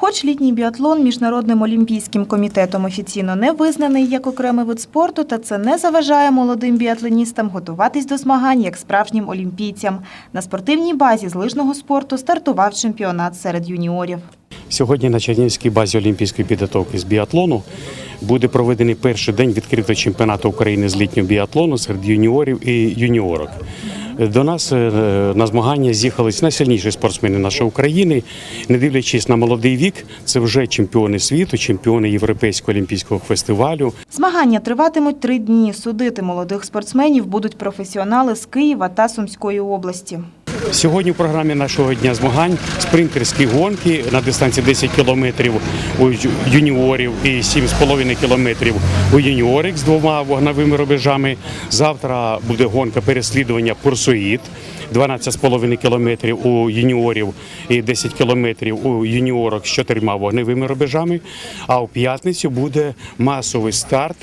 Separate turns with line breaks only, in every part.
Хоч літній біатлон міжнародним олімпійським комітетом офіційно не визнаний як окремий вид спорту, та це не заважає молодим біатлоністам готуватись до змагань як справжнім олімпійцям. На спортивній базі з лижного спорту стартував чемпіонат серед юніорів.
Сьогодні на Чернігівській базі Олімпійської підготовки з біатлону буде проведений перший день відкритого чемпіонату України з літнього біатлону серед юніорів і юніорок. До нас е, на змагання з'їхались найсильніші спортсмени нашої України. Не дивлячись на молодий вік, це вже чемпіони світу, чемпіони Європейського олімпійського фестивалю.
Змагання триватимуть три дні. Судити молодих спортсменів будуть професіонали з Києва та Сумської області.
Сьогодні в програмі нашого дня змагань спринтерські гонки на дистанції 10 кілометрів у юніорів і 7,5 кілометрів у юніорик з двома вогновими рубежами. Завтра буде гонка переслідування Пурсуїт. 12,5 кілометрів у юніорів і 10 кілометрів у юніорок з чотирма вогневими рубежами. А у п'ятницю буде масовий старт,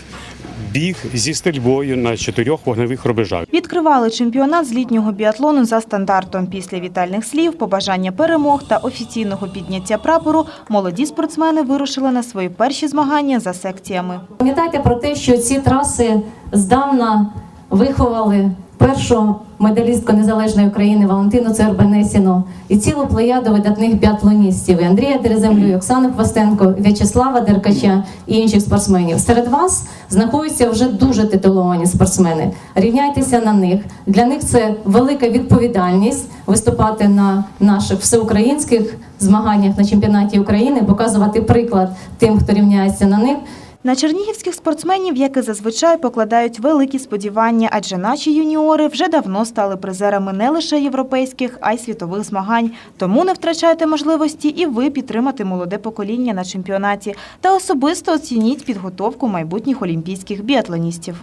біг зі стрільбою на чотирьох вогневих рубежах.
Відкривали чемпіонат з літнього біатлону за стандартом. Після вітальних слів, побажання перемог та офіційного підняття прапору молоді спортсмени вирушили на свої перші змагання за секціями.
Пам'ятайте про те, що ці траси здавна виховали першу медалістку незалежної України Валентину Цербенесіну і цілу плеяду видатних біатлоністів Андрія Дереземлю, і Оксану Хвостенко, В'ячеслава Деркача і інших спортсменів. Серед вас знаходяться вже дуже титуловані спортсмени. Рівняйтеся на них. Для них це велика відповідальність виступати на наших всеукраїнських змаганнях на чемпіонаті України, показувати приклад тим, хто рівняється на них.
На чернігівських спортсменів, як і зазвичай, покладають великі сподівання, адже наші юніори вже давно стали призерами не лише європейських, а й світових змагань. Тому не втрачайте можливості і ви підтримати молоде покоління на чемпіонаті та особисто оцініть підготовку майбутніх олімпійських біатлоністів.